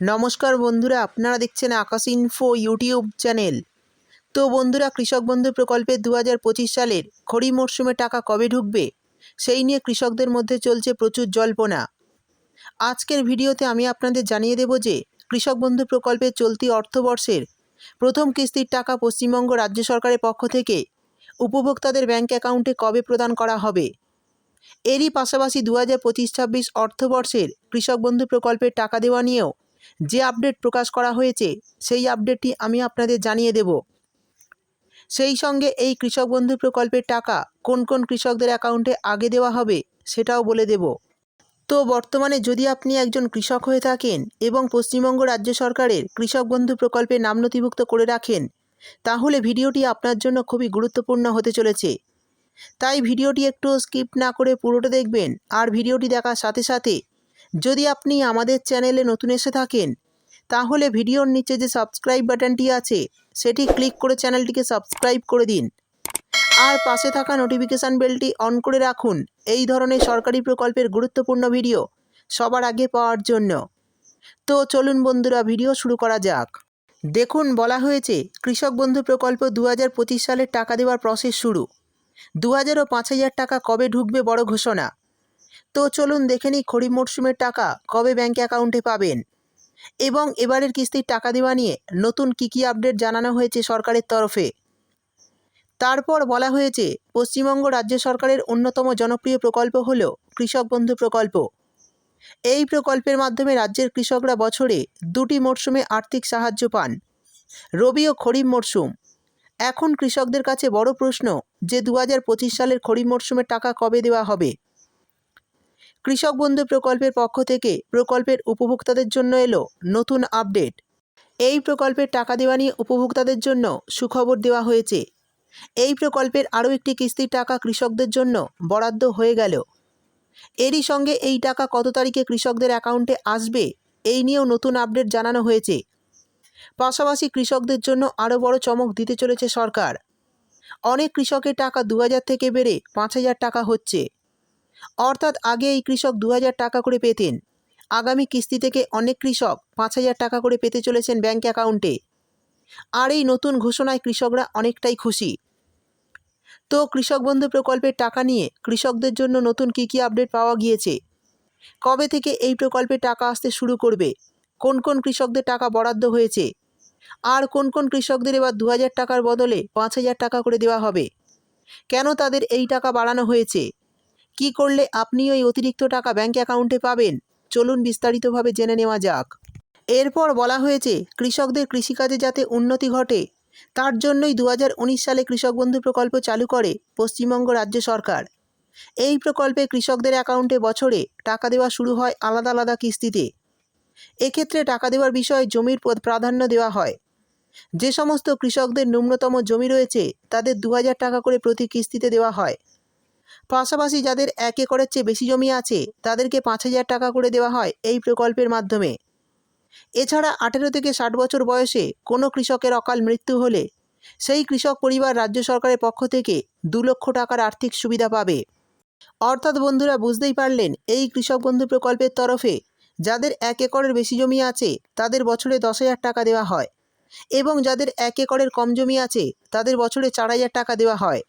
নমস্কার বন্ধুরা, আপনারা দেখছেন আকাশ ইনফো ইউটিউব চ্যানেল তো বন্ধুরা, কৃষক বন্ধু প্রকল্পে দু হাজার পঁচিশ সালের খরিফ মরশুমে টাকা কবে ঢুকবে? সেই নিয়ে কৃষকদের মধ্যে চলছে প্রচুর জল্পনা। আজকের ভিডিওতে আমি আপনাদের জানিয়ে দেব যে, কৃষক বন্ধু প্রকল্পের চলতি অর্থবর্ষের প্রথম কিস্তির টাকা পশ্চিমবঙ্গ রাজ্য সরকারের পক্ষ থেকে উপভোক্তাদের ব্যাংক অ্যাকাউন্টে কবে প্রদান করা হবে? এরই পাশাপাশি দু হাজার পঁচিশ ছাব্বিশ অর্থবর্ষের কৃষক বন্ধু প্রকল্পের টাকা দেওয়া নিয়েও যে আপডেট প্রকাশ করা হয়েছে, সেই আপডেটটি আমি আপনাদের জানিয়ে দেব। সেই সঙ্গে এই কৃষক বন্ধু প্রকল্পের টাকা কোন কোন কৃষকদের অ্যাকাউন্টে আগে দেওয়া হবে, সেটাও বলে দেব। তো বর্তমানে যদি আপনি একজন কৃষক হয়ে থাকেন এবং পশ্চিমবঙ্গ রাজ্য সরকারের কৃষক বন্ধু প্রকল্পে নাম নথিভুক্ত করে রাখেন, তাহলে ভিডিওটি আপনার জন্য খুবই গুরুত্বপূর্ণ হতে চলেছে। তাই ভিডিওটি একটু স্কিপ না করে পুরোটা দেখবেন, আর ভিডিওটি দেখার সাথে সাথে যদি আপনি আমাদের চ্যানেলে নতুন এসে থাকেন, তাহলে ভিডিওর নিচে যে সাবস্ক্রাইব বাটনটি আছে, সেটি ক্লিক করে চ্যানেলটিকে সাবস্ক্রাইব করে দিন। আর পাশে থাকা নোটিফিকেশান বেলটি অন করে রাখুন। এই ধরনের সরকারি প্রকল্পের গুরুত্বপূর্ণ ভিডিও সবার আগে পাওয়ার জন্য। তো চলুন বন্ধুরা, ভিডিও শুরু করা যাক। দেখুন, বলা হয়েছে, কৃষক বন্ধু প্রকল্প দু হাজার পঁচিশ সালের টাকা দেওয়ার প্রসেস শুরু। দু হাজার ও পাঁচ হাজার টাকা কবে ঢুকবে বড় ঘোষণা? তো চলুন দেখে নিই খরিফ মরশুমের টাকা কবে ব্যাঙ্ক অ্যাকাউন্টে পাবেন। এবং এবারের কিস্তির টাকা দেওয়া নিয়ে নতুন কী কী আপডেট জানানো হয়েছে সরকারের তরফে? তারপর বলা হয়েছে, পশ্চিমবঙ্গ রাজ্য সরকারের অন্যতম জনপ্রিয় প্রকল্প হল কৃষক বন্ধু প্রকল্প। এই প্রকল্পের মাধ্যমে রাজ্যের কৃষকরা বছরে দুটি মরশুমে আর্থিক সাহায্য পান। রবি ও খরিফ মরশুম এখন কৃষকদের কাছে বড় প্রশ্ন যে দু হাজার পঁচিশ সালের খরিফ মরশুমের টাকা কবে দেওয়া হবে? কৃষক বন্ধু প্রকল্পের পক্ষ থেকে প্রকল্পের উপভোক্তাদের জন্য এলো নতুন আপডেট। এই প্রকল্পের টাকা দেওয়া নিয়ে উপভোক্তাদের জন্য সুখবর দেওয়া হয়েছে। এই প্রকল্পের আরও একটি কিস্তির টাকা কৃষকদের জন্য বরাদ্দ হয়ে গেল। এরই সঙ্গে এই টাকা কত তারিখে কৃষকদের অ্যাকাউন্টে আসবে, এই নিয়েও নতুন আপডেট জানানো হয়েছে। পাশাপাশি কৃষকদের জন্য আরও বড় চমক দিতে চলেছে সরকার। অনেক কৃষকের টাকা দু হাজার থেকে বেড়ে পাঁচ হাজার টাকা হচ্ছে। অর্থাৎ আগে এই কৃষক দু হাজার টাকা করে পেতেন। আগামী কিস্তি থেকে অনেক কৃষক পাঁচ হাজার টাকা করে পেতে চলেছেন ব্যাঙ্ক অ্যাকাউন্টে। আর এই নতুন ঘোষণায় কৃষকরা অনেকটাই খুশি। তো কৃষক বন্ধু প্রকল্পের টাকা নিয়ে কৃষকদের জন্য নতুন কী কী আপডেট পাওয়া গিয়েছে? কবে থেকে এই প্রকল্পে টাকা আসতে শুরু করবে? কোন কোন কৃষকদের টাকা বরাদ্দ হয়েছে? আর কোন কোন কৃষকদের এবার দু হাজার টাকার বদলে পাঁচ হাজার টাকা করে দেওয়া হবে? কেন তাদের এই টাকা বাড়ানো হয়েছে? কি করলে আপনি ওই অতিরিক্ত টাকা ব্যাঙ্ক অ্যাকাউন্টে পাবেন? চলুন বিস্তারিতভাবে জেনে নেওয়া যাক। এরপর বলা হয়েছে, কৃষকদের কৃষিকাজে যাতে উন্নতি ঘটে, তার জন্যই দু হাজার উনিশ সালে কৃষক বন্ধু প্রকল্প চালু করে পশ্চিমবঙ্গ রাজ্য সরকার। এই প্রকল্পে কৃষকদের অ্যাকাউন্টে বছরে টাকা দেওয়া শুরু হয় আলাদা আলাদা কিস্তিতে। এক্ষেত্রে টাকা দেওয়ার বিষয়ে জমির প্রাধান্য দেওয়া হয়। যে সমস্ত কৃষকদের ন্যূনতম জমি রয়েছে, তাদের দু হাজার টাকা করে প্রতি কিস্তিতে দেওয়া হয়। পাশাপাশি যাদের এক একরের চেয়ে বেশি জমি আছে, তাদেরকে পাঁচ হাজার টাকা করে দেওয়া হয় এই প্রকল্পের মাধ্যমে। এছাড়া আঠেরো থেকে ষাট বছর বয়সে কোনো কৃষকের অকাল মৃত্যু হলে সেই কৃষক পরিবার রাজ্য সরকারের পক্ষ থেকে দু লক্ষ টাকার আর্থিক সুবিধা পাবে। অর্থাৎ বন্ধুরা, বুঝতেই পারলেন, এই কৃষক বন্ধু প্রকল্পের তরফে যাদের এক একরের বেশি জমি আছে, তাদের বছরে দশ হাজার টাকা দেওয়া হয় এবং যাদের এক একরের কম জমি আছে, তাদের বছরে চার হাজার টাকা দেওয়া হয়।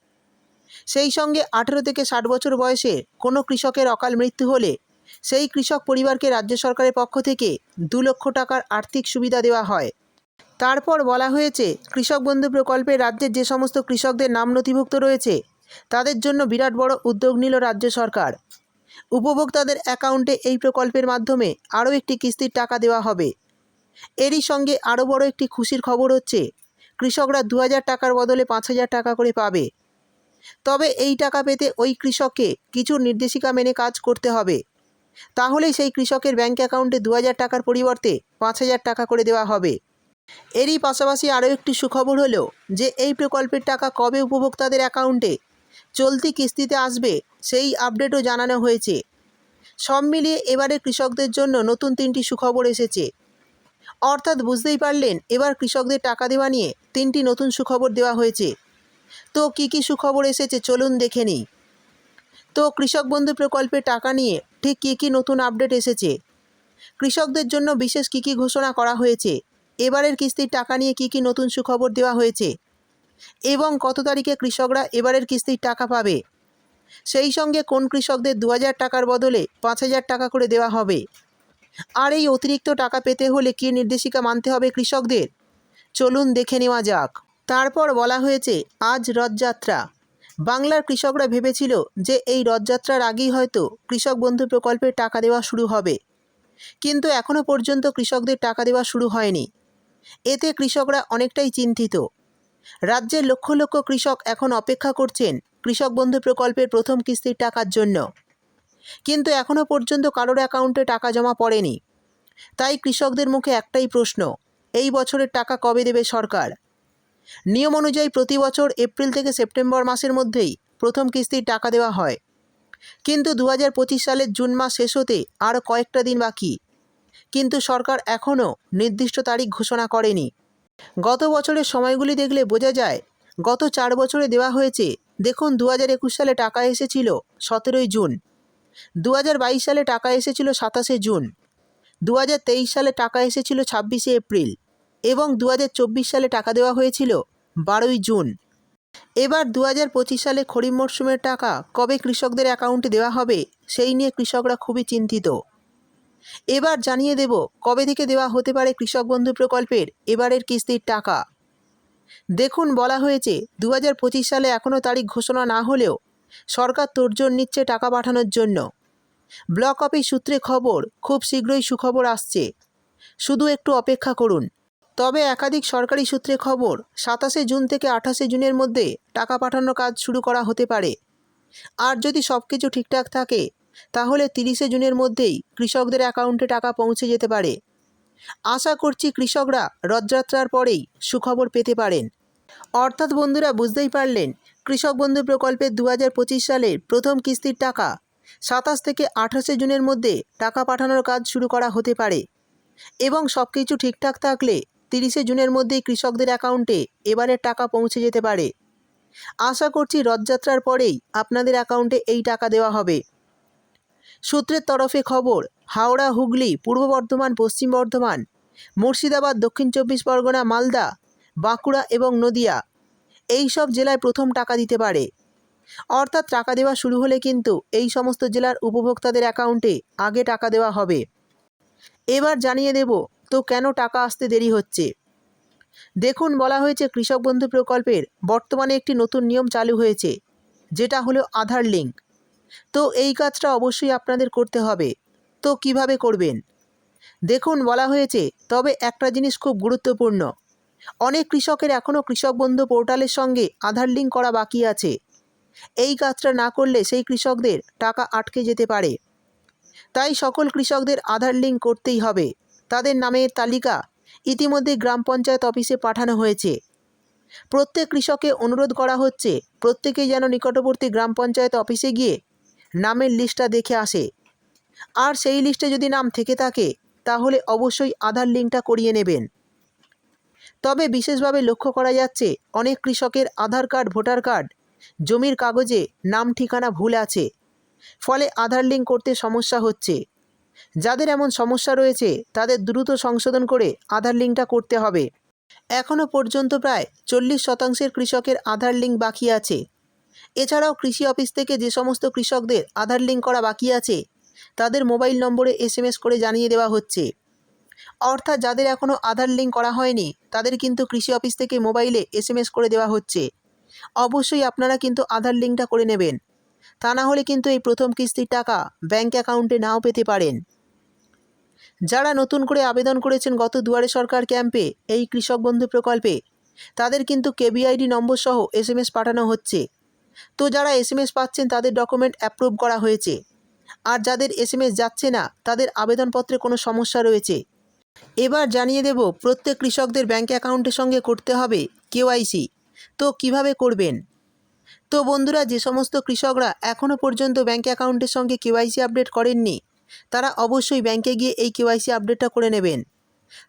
সেই সঙ্গে আঠেরো থেকে ষাট বছর বয়সে কোনো কৃষকের অকাল মৃত্যু হলে সেই কৃষক পরিবারকে রাজ্য সরকারের পক্ষ থেকে দু লক্ষ টাকার আর্থিক সুবিধা দেওয়া হয়। তারপর বলা হয়েছে, কৃষক বন্ধু প্রকল্পে রাজ্যের যে সমস্ত কৃষকদের নাম নথিভুক্ত রয়েছে, তাদের জন্য বিরাট বড় উদ্যোগ নিল রাজ্য সরকার। উপভোক্তাদের অ্যাকাউন্টে এই প্রকল্পের মাধ্যমে আরও একটি কিস্তির টাকা দেওয়া হবে। এরই সঙ্গে আরও বড় একটি খুশির খবর হচ্ছে, কৃষকরা দু হাজার টাকার বদলে পাঁচ হাজার টাকা করে পাবে। তবে এই টাকা পেতে ওই কৃষককে কিছু নির্দেশিকা মেনে কাজ করতে হবে। তাহলেই সেই কৃষকের ব্যাঙ্ক অ্যাকাউন্টে দু হাজার টাকার পরিবর্তে পাঁচ হাজার টাকা করে দেওয়া হবে। এরই পাশাপাশি আরও একটি সুখবর হলো যে, এই প্রকল্পের টাকা কবে উপভোক্তাদের অ্যাকাউন্টে চলতি কিস্তিতে আসবে সেই আপডেটও জানানো হয়েছে। সব মিলিয়ে এবারে কৃষকদের জন্য নতুন তিনটি সুখবর এসেছে। অর্থাৎ বুঝতেই পারলেন, এবার কৃষকদের টাকা দেওয়া নিয়ে তিনটি নতুন সুখবর দেওয়া হয়েছে। তো কী কী সুখবর এসেছে চলুন দেখে নিই। তো কৃষক বন্ধু প্রকল্পে টাকা নিয়ে ঠিক কী কী নতুন আপডেট এসেছে? কৃষকদের জন্য বিশেষ কী কী ঘোষণা করা হয়েছে? এবারের কিস্তির টাকা নিয়ে কী কী নতুন সুখবর দেওয়া হয়েছে? এবং কত তারিখে কৃষকরা এবারের কিস্তির টাকা পাবে? সেই সঙ্গে কোন কৃষকদের দু হাজার টাকার বদলে পাঁচ হাজার টাকা করে দেওয়া হবে? আর এই অতিরিক্ত টাকা পেতে হলে কী নির্দেশিকা মানতে হবে কৃষকদের? চলুন দেখে নেওয়া যাক। তারপর বলা হয়েছে, আজ রথযাত্রা। বাংলার কৃষকরা ভেবেছিল যে এই রথযাত্রার আগেই হয়তো কৃষক বন্ধু প্রকল্পের টাকা দেওয়া শুরু হবে। কিন্তু এখনও পর্যন্ত কৃষকদের টাকা দেওয়া শুরু হয়নি। এতে কৃষকরা অনেকটাই চিন্তিত। রাজ্যের লক্ষ লক্ষ কৃষক এখন অপেক্ষা করছেন কৃষক বন্ধু প্রকল্পের প্রথম কিস্তির টাকার জন্য। কিন্তু এখনও পর্যন্ত কারোর অ্যাকাউন্টে টাকা জমা পড়েনি। তাই কৃষকদের মুখে একটাই প্রশ্ন, এই বছরের টাকা কবে দেবে সরকার? নিয়ম অনুযায়ী প্রতি বছর এপ্রিল থেকে সেপ্টেম্বর মাসের মধ্যেই প্রথম কিস্তির টাকা দেওয়া হয়। কিন্তু দু হাজার পঁচিশ সালের জুন মাস শেষ হতে আরও কয়েকটা দিন বাকি। কিন্তু সরকার এখনও নির্দিষ্ট তারিখ ঘোষণা করেনি। গত বছরের সময়গুলি দেখলে বোঝা যায়, গত চার বছরে দেওয়া হয়েছে, দেখুন দু হাজার একুশ সালে টাকা এসেছিল সতেরোই জুন। দু হাজার বাইশ সালে টাকা এসেছিল সাতাশে জুন। দু হাজার তেইশ সালে টাকা এসেছিল ছাব্বিশে এপ্রিল। এবং দু হাজার চব্বিশ সালে টাকা দেওয়া হয়েছিল বারোই জুন। এবার দু হাজার পঁচিশ সালে খরিফ মরশুমের টাকা কবে কৃষকদের অ্যাকাউন্টে দেওয়া হবে সেই নিয়ে কৃষকরা খুবই চিন্তিত। এবার জানিয়ে দেব কবে থেকে দেওয়া হতে পারে কৃষক বন্ধু প্রকল্পের এবারের কিস্তির টাকা। দেখুন বলা হয়েছে দু হাজার পঁচিশ সালে এখনও তারিখ ঘোষণা না হলেও সরকার তোড়জোড় নিচ্ছে টাকা পাঠানোর জন্য। ব্লক অফিস সূত্রে খবর, খুব শীঘ্রই সুখবর আসছে। শুধু একটু অপেক্ষা করুন। তবে একাধিক সরকারি সূত্রে খবর, সাতাশে জুন থেকে আঠাশে জুনের মধ্যে টাকা পাঠানোর কাজ শুরু করা হতে পারে। আর যদি সব কিছু ঠিকঠাক থাকে, তাহলে তিরিশে জুনের মধ্যেই কৃষকদের অ্যাকাউন্টে টাকা পৌঁছে যেতে পারে। আশা করছি কৃষকরা রথযাত্রার পরেই সুখবর পেতে পারেন। অর্থাৎ বন্ধুরা বুঝতেই পারলেন, কৃষক বন্ধু প্রকল্পের দু হাজার পঁচিশ সালের প্রথম কিস্তির টাকা সাতাশ থেকে আঠাশে জুনের মধ্যে টাকা পাঠানোর কাজ শুরু করা হতে পারে। এবং সব কিছু ঠিকঠাক থাকলে তিরিশে জুনের মধ্যেই কৃষকদের অ্যাকাউন্টে এবারের টাকা পৌঁছে যেতে পারে। আশা করছি রথযাত্রার পরেই আপনাদের অ্যাকাউন্টে এই টাকা দেওয়া হবে। সূত্রের তরফে খবর, হাওড়া, হুগলি, পূর্ব বর্ধমান, পশ্চিম বর্ধমান, মুর্শিদাবাদ, দক্ষিণ চব্বিশ পরগনা, মালদা, বাঁকুড়া এবং নদিয়া এই সব জেলায় প্রথম টাকা দিতে পারে। অর্থাৎ টাকা দেওয়া শুরু হলে কিন্তু এই সমস্ত জেলার উপভোক্তাদের অ্যাকাউন্টে আগে টাকা দেওয়া হবে। এবার জানিয়ে দেব তো কেন টাকা আসতে দেরি হচ্ছে? দেখুন, বলা হয়েছে কৃষক বন্ধু প্রকল্পের বর্তমানে একটি নতুন নিয়ম চালু হয়েছে, যেটা হলো আধার লিঙ্ক। তো এই কাজটা অবশ্যই আপনাদের করতে হবে। তো কীভাবে করবেন? দেখুন, বলা হয়েছে, তবে একটা জিনিস খুব গুরুত্বপূর্ণ। অনেক কৃষকের এখনও কৃষক বন্ধু পোর্টালের সঙ্গে আধার লিঙ্ক করা বাকি আছে। এই কাজটা না করলে সেই কৃষকদের টাকা আটকে যেতে পারে। তাই সকল কৃষকদের আধার লিঙ্ক করতেই হবে। তাদের নামের তালিকা ইতিমধ্যে গ্রাম পঞ্চায়েত অফিসে পাঠানো হয়েছে। প্রত্যেক কৃষককে অনুরোধ করা হচ্ছে প্রত্যেকেই যেন নিকটবর্তী গ্রাম পঞ্চায়েত অফিসে গিয়ে নামের লিস্টটা দেখে আসে। আর সেই লিস্টে যদি নাম থেকে থাকে, তাহলে অবশ্যই আধার লিঙ্কটা করিয়ে নেবেন। তবে বিশেষভাবে লক্ষ্য করা যাচ্ছে, অনেক কৃষকের আধার কার্ড, ভোটার কার্ড, জমির কাগজে নাম ঠিকানা ভুল আছে। ফলে আধার লিঙ্ক করতে সমস্যা হচ্ছে। যাদের এমন সমস্যা রয়েছে, তাদের দ্রুত সংশোধন করে আধার লিঙ্কটা করতে হবে। এখনও পর্যন্ত প্রায় চল্লিশ শতাংশের কৃষকের আধার লিঙ্ক বাকি আছে। এছাড়াও কৃষি অফিস থেকে যে সমস্ত কৃষকদের আধার লিঙ্ক করা বাকি আছে, তাদের মোবাইল নম্বরে এসএমএস করে জানিয়ে দেওয়া হচ্ছে। অর্থাৎ যাদের এখনও আধার লিঙ্ক করা হয়নি, তাদের কিন্তু কৃষি অফিস থেকে মোবাইলে এসএমএস করে দেওয়া হচ্ছে। অবশ্যই আপনারা কিন্তু আধার লিঙ্কটা করে নেবেন। তা না হলে কিন্তু এই প্রথম কিস্তির টাকা ব্যাঙ্ক অ্যাকাউন্টে নাও পেতে পারেন। যারা নতুন করে আবেদন করেছেন গত দুয়ারে সরকার ক্যাম্পে, এই কৃষক বন্ধু প্রকল্পে, তাদের কিন্তু কেবিআইডি নম্বর সহ এসএমএস পাঠানো হচ্ছে। তো যারা এসএমএস পাচ্ছেন তাদের ডকুমেন্ট অ্যাপ্রুভ করা হয়েছে। আর যাদের এসএমএস যাচ্ছে না, তাদের আবেদনপত্রে কোনো সমস্যা রয়েছে। এবার জানিয়ে দেব, প্রত্যেক কৃষকদের ব্যাঙ্ক অ্যাকাউন্টের সঙ্গে করতে হবে কেওয়াইসি। তো কীভাবে করবেন? তো বন্ধুরা, যে সমস্ত কৃষকরা এখনও পর্যন্ত ব্যাঙ্ক অ্যাকাউন্টের সঙ্গে কেওয়াইসি আপডেট করেননি, তারা অবশ্যই ব্যাংকে গিয়ে এই কেওয়াইসি আপডেটটা করে নেবেন।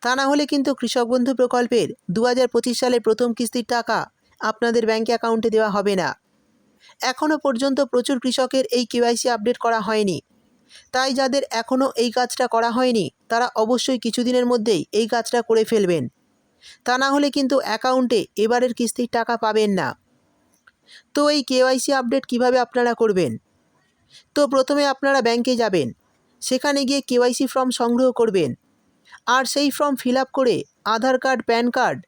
তা না হলে কিন্তু কৃষক বন্ধু প্রকল্পের দু হাজার পঁচিশ সালে প্রথম কিস্তির টাকা আপনাদের ব্যাঙ্ক অ্যাকাউন্টে দেওয়া হবে না। এখনও পর্যন্ত প্রচুর কৃষকের এই কেওয়াইসি আপডেট করা হয়নি। তাই যাদের এখনও এই কাজটা করা হয়নি, তারা অবশ্যই কিছুদিনের মধ্যেই এই কাজটা করে ফেলবেন। তা না হলে কিন্তু অ্যাকাউন্টে এবারের কিস্তির টাকা পাবেন না। তো এই কেওয়াইসি আপডেট কীভাবে আপনারা করবেন? তো প্রথমে আপনারা ব্যাংকে যাবেন। সেখানে গিয়ে কেওয়াইসি ফর্ম সংগ্রহ করবেন। আর সেই ফর্ম ফিল করে আধার কার্ড, প্যান কার্ড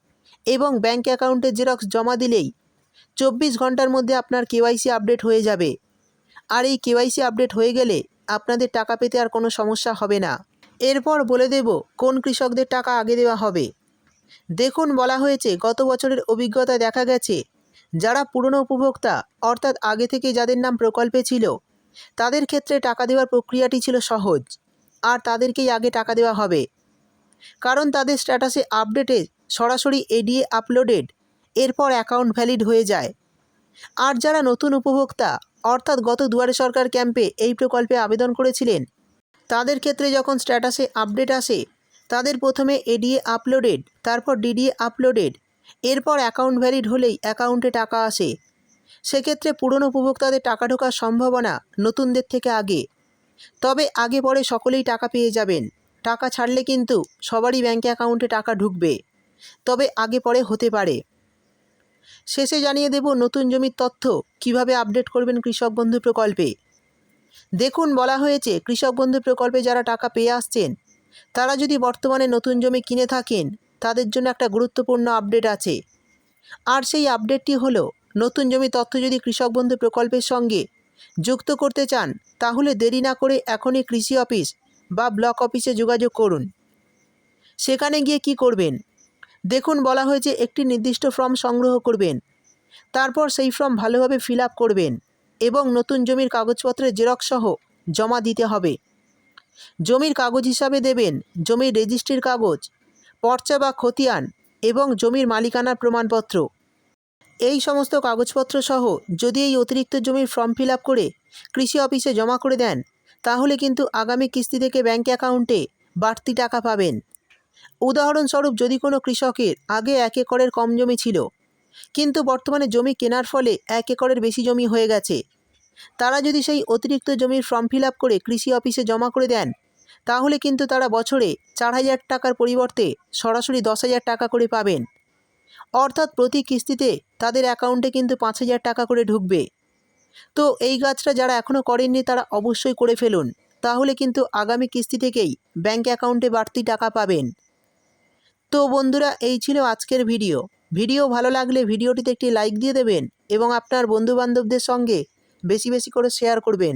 এবং ব্যাংক অ্যাকাউন্টের জেরক্স জমা দিলেই চব্বিশ ঘণ্টার মধ্যে আপনার কেওয়াইসি আপডেট হয়ে যাবে। আর এই কেওয়াইসি আপডেট হয়ে গেলে আপনাদের টাকা পেতে আর কোনো সমস্যা হবে না। এরপর বলে দেব কোন কৃষকদের টাকা আগে দেওয়া হবে। দেখুন বলা হয়েছে, গত বছরের অভিজ্ঞতায় দেখা গেছে যারা পুরনো উপভোক্তা, অর্থাৎ আগে থেকে যাদের নাম প্রকল্পে ছিল, তাদের ক্ষেত্রে টাকা দেওয়ার প্রক্রিয়াটি ছিল সহজ, আর তাদেরকেই আগে টাকা দেওয়া হবে। কারণ তাদের স্ট্যাটাসে আপডেটে সরাসরি এডিএ আপলোডেড, এরপর অ্যাকাউন্ট ভ্যালিড হয়ে যায়। আর যারা নতুন উপভোক্তা, অর্থাৎ গত দুয়ারে সরকার ক্যাম্পে এই প্রকল্পে আবেদন করেছিলেন, তাদের ক্ষেত্রে যখন স্ট্যাটাসে আপডেট আসে, তাদের প্রথমে এডিএ আপলোডেড, তারপর ডিডিএ আপলোডেড এরপর অ্যাকাউন্ট ভ্যালিড হলেই অ্যাকাউন্টে টাকা আসে। সেক্ষেত্রে পুরনো উপভোক্তাদের টাকা ঢোকার সম্ভাবনা নতুনদের থেকে আগে। তবে আগে পরে সকলেই টাকা পেয়ে যাবেন। টাকা ছাড়লে কিন্তু সবারই ব্যাঙ্ক অ্যাকাউন্টে টাকা ঢুকবে। তবে আগে পরে হতে পারে। শেষে জানিয়ে দেব নতুন জমির তথ্য কীভাবে আপডেট করবেন কৃষক বন্ধু প্রকল্পে। দেখুন, বলা হয়েছে কৃষক বন্ধু প্রকল্পে যারা টাকা পেয়ে আসছেন, তারা যদি বর্তমানে নতুন জমি কিনে থাকেন তাদের জন্য একটা গুরুত্বপূর্ণ আপডেট আছে। আর সেই আপডেটটি হলো, নতুন জমি তথ্য যদি কৃষক বন্ধু প্রকল্পের সঙ্গে যুক্ত করতে চান, তাহলে দেরি না করে এখনই কৃষি অফিস বা ব্লক অফিসে যোগাযোগ করুন। সেখানে গিয়ে কি করবেন? দেখুন, বলা হয়েছে একটি নির্দিষ্ট ফর্ম সংগ্রহ করবেন। তারপর সেই ফর্ম ভালোভাবে ফিল করবেন এবং নতুন জমির কাগজপত্রের জেরক্স সহ জমা দিতে হবে। জমির কাগজ হিসাবে দেবেন, জমির রেজিস্ট্রির কাগজ পর্চা বা খতিয়ান এবং জমির মালিকানার প্রমাণপত্র। এই সমস্ত কাগজপত্র সহ যদি এই অতিরিক্ত জমির ফর্ম ফিল করে কৃষি অফিসে জমা করে দেন, তাহলে কিন্তু আগামী কিস্তি থেকে ব্যাঙ্ক অ্যাকাউন্টে বাড়তি টাকা পাবেন। উদাহরণস্বরূপ যদি কোনো কৃষকের আগে এক একরের কম জমি ছিল, কিন্তু বর্তমানে জমি কেনার ফলে এক একরের বেশি জমি হয়ে গেছে, তারা যদি সেই অতিরিক্ত জমির ফর্ম ফিল করে কৃষি অফিসে জমা করে দেন তাহলে কিন্তু তারা বছরে চার হাজার টাকার পরিবর্তে সরাসরি দশ হাজার টাকা করে পাবেন। অর্থাৎ প্রতি কিস্তিতে তাদের অ্যাকাউন্টে কিন্তু পাঁচ হাজার টাকা করে ঢুকবে। তো এই কাজটা যারা এখনও করেননি তারা অবশ্যই করে ফেলুন। তাহলে কিন্তু আগামী কিস্তি থেকেই ব্যাঙ্ক অ্যাকাউন্টে বাড়তি টাকা পাবেন। তো বন্ধুরা, এই ছিল আজকের ভিডিও। ভিডিও ভালো লাগলে ভিডিওটিতে একটি লাইক দিয়ে দেবেন এবং আপনার বন্ধুবান্ধবদের সঙ্গে বেশি বেশি করে শেয়ার করবেন।